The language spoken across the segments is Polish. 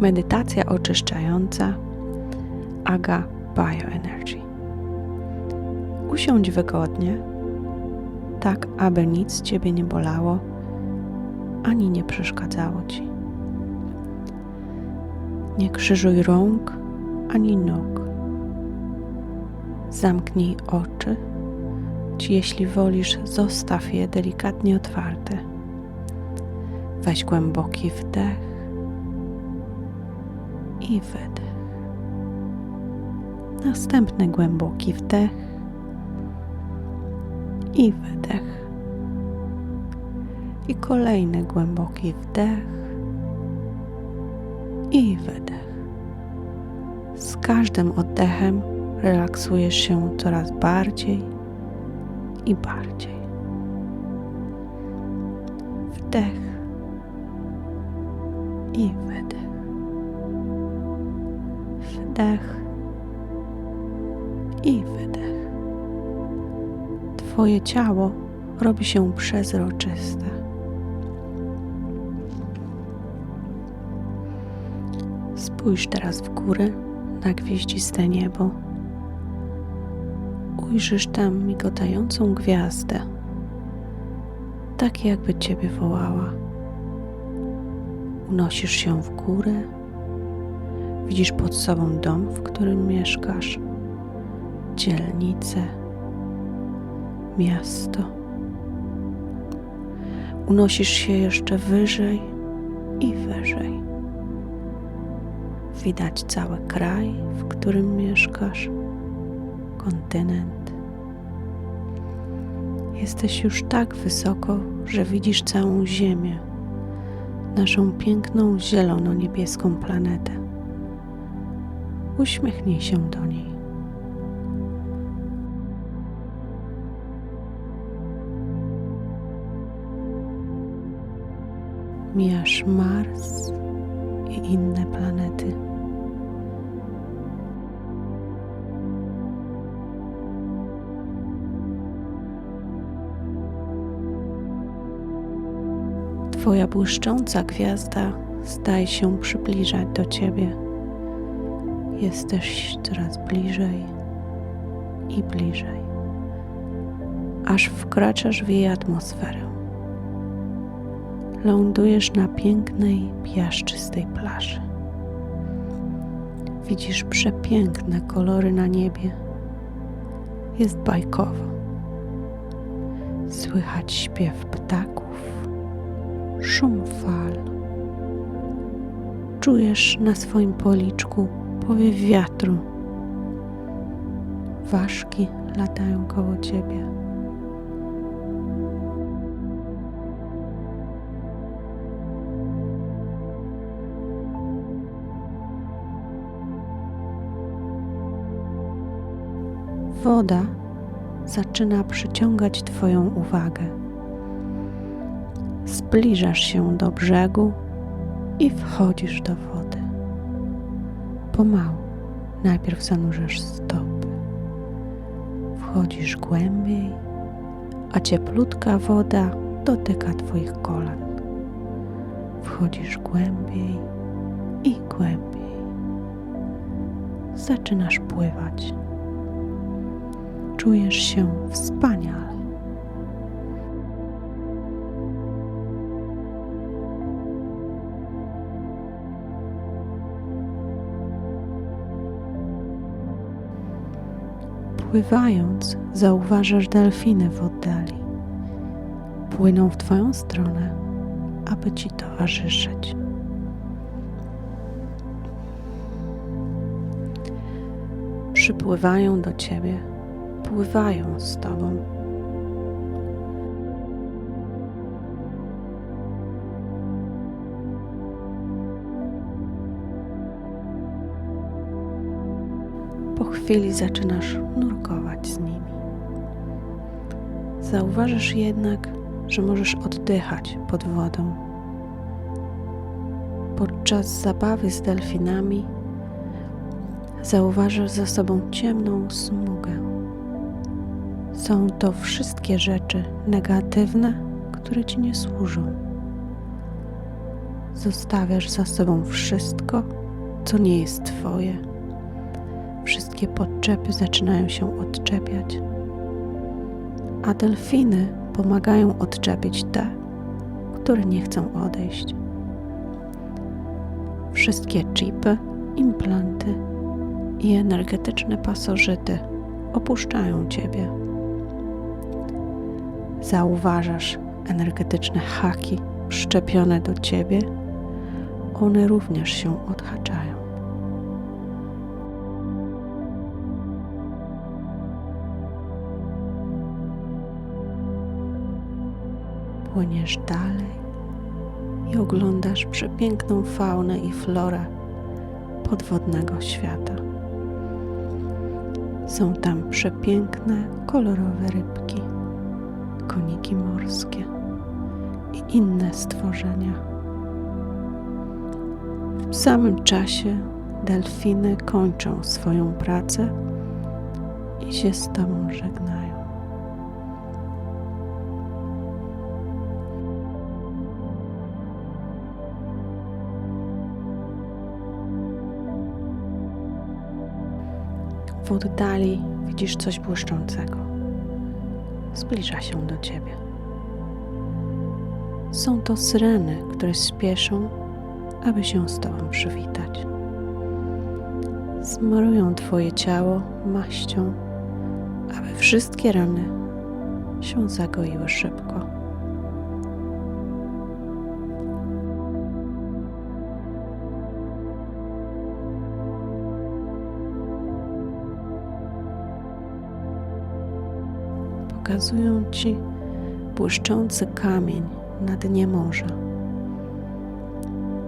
Medytacja oczyszczająca Aga Bioenergy. Usiądź wygodnie, tak aby nic Ciebie nie bolało ani nie przeszkadzało Ci. Nie krzyżuj rąk ani nóg. Zamknij oczy, czy jeśli wolisz, zostaw je delikatnie otwarte. Weź głęboki wdech i wydech. Następny głęboki wdech i wydech. I kolejny głęboki wdech i wydech. Z każdym oddechem relaksujesz się coraz bardziej i bardziej. Wdech i wydech. Wdech i wydech. Twoje ciało robi się przezroczyste. Spójrz teraz w górę na gwieździste niebo. Ujrzysz tam migotającą gwiazdę, tak jakby Ciebie wołała. Unosisz się w górę, widzisz pod sobą dom, w którym mieszkasz, dzielnicę, miasto. Unosisz się jeszcze wyżej i wyżej. Widać cały kraj, w którym mieszkasz, kontynent. Jesteś już tak wysoko, że widzisz całą Ziemię, naszą piękną zielono-niebieską planetę. Uśmiechnij się do niej. Mijasz Mars i inne planety. Twoja błyszcząca gwiazda staje się przybliżać do Ciebie. Jesteś coraz bliżej i bliżej, aż wkraczasz w jej atmosferę. Lądujesz na pięknej, piaszczystej plaży. Widzisz przepiękne kolory na niebie. Jest bajkowo. Słychać śpiew ptaków szum fal. Czujesz na swoim policzku powiew wiatru. Ważki latają koło ciebie. Woda zaczyna przyciągać Twoją uwagę. Zbliżasz się do brzegu i wchodzisz do wody. Pomału, najpierw zanurzasz stopy. Wchodzisz głębiej, a cieplutka woda dotyka Twoich kolan. Wchodzisz głębiej i głębiej. Zaczynasz pływać. Czujesz się wspaniale. Pływając, zauważasz delfiny w oddali. Płyną w Twoją stronę, aby Ci towarzyszyć. Przypływają do Ciebie, pływają z Tobą. Po chwili zaczynasz nurkować z nimi. Zauważysz jednak, że możesz oddychać pod wodą. Podczas zabawy z delfinami zauważasz za sobą ciemną smugę. Są to wszystkie rzeczy negatywne, które ci nie służą. Zostawiasz za sobą wszystko, co nie jest Twoje. Wszystkie podczepy zaczynają się odczepiać, a delfiny pomagają odczepić te, które nie chcą odejść. Wszystkie chipy, implanty i energetyczne pasożyty opuszczają Ciebie. Zauważasz energetyczne haki wszczepione do Ciebie, one również się odhaczają. Płyniesz dalej i oglądasz przepiękną faunę i florę podwodnego świata. Są tam przepiękne, kolorowe rybki, koniki morskie i inne stworzenia. W samym czasie delfiny kończą swoją pracę i się z Tobą żegnają. W oddali widzisz coś błyszczącego. Zbliża się do ciebie. Są to syreny, które spieszą, aby się z tobą przywitać. Smarują twoje ciało maścią, aby wszystkie rany się zagoiły szybko. Pokazują ci błyszczący kamień na dnie morza.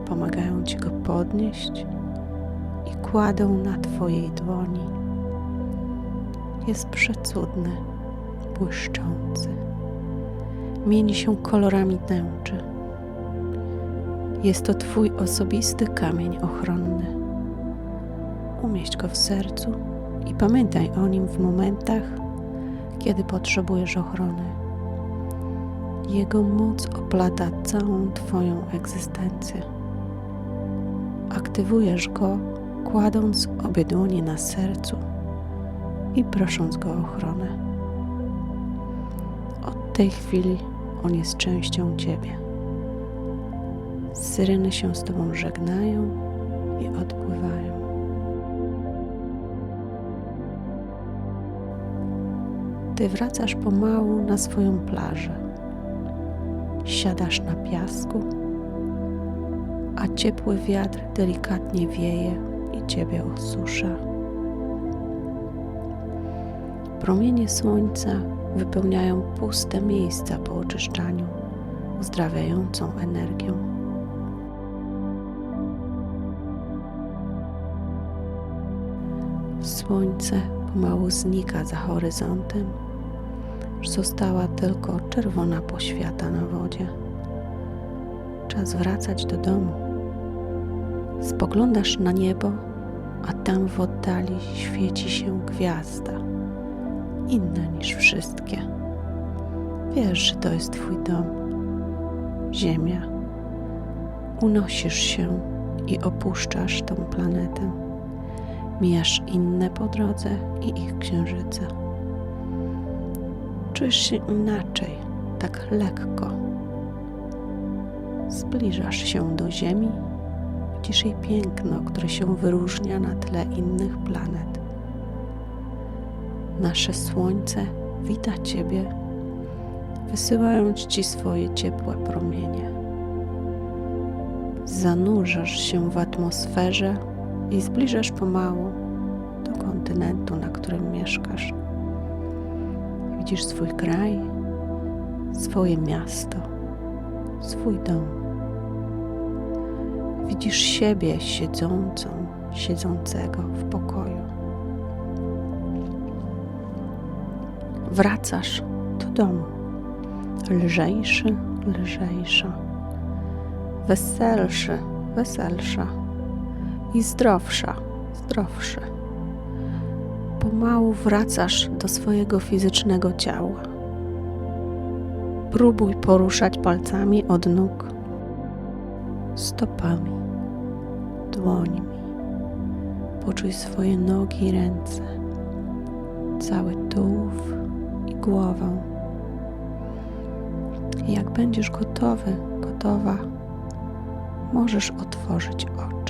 Pomagają ci go podnieść i kładą na twojej dłoni. Jest przecudny, błyszczący. Mieni się kolorami tęczy. Jest to Twój osobisty kamień ochronny. Umieść go w sercu i pamiętaj o nim w momentach, kiedy potrzebujesz ochrony. Jego moc oplata całą Twoją egzystencję. Aktywujesz go, kładąc obie dłonie na sercu i prosząc go o ochronę. Od tej chwili on jest częścią Ciebie. Syreny się z Tobą żegnają i odpływają. Ty wracasz pomału na swoją plażę. Siadasz na piasku, a ciepły wiatr delikatnie wieje i ciebie osusza. Promienie słońca wypełniają puste miejsca po oczyszczaniu uzdrawiającą energią. Słońce pomału znika za horyzontem, została tylko czerwona poświata na wodzie. Czas wracać do domu. Spoglądasz na niebo, a tam w oddali świeci się gwiazda, inna niż wszystkie. Wiesz, że to jest Twój dom, Ziemia. Unosisz się i opuszczasz tą planetę. Mijasz inne po drodze i ich księżyce. Czujesz się inaczej, tak lekko. Zbliżasz się do Ziemi, widzisz jej piękno, które się wyróżnia na tle innych planet. Nasze Słońce wita Ciebie, wysyłając Ci swoje ciepłe promienie. Zanurzasz się w atmosferze i zbliżasz pomału do kontynentu, na którym mieszkasz. Widzisz swój kraj, swoje miasto, swój dom. Widzisz siebie siedzącą, siedzącego w pokoju. Wracasz do domu, lżejszy, lżejsza, weselszy, weselsza i zdrowsza, zdrowszy. Pomału wracasz do swojego fizycznego ciała. Próbuj poruszać palcami od nóg. stopami, dłońmi. Poczuj swoje nogi i ręce, cały tułów i głowę. I Jak będziesz gotowy, gotowa, możesz otworzyć oczy.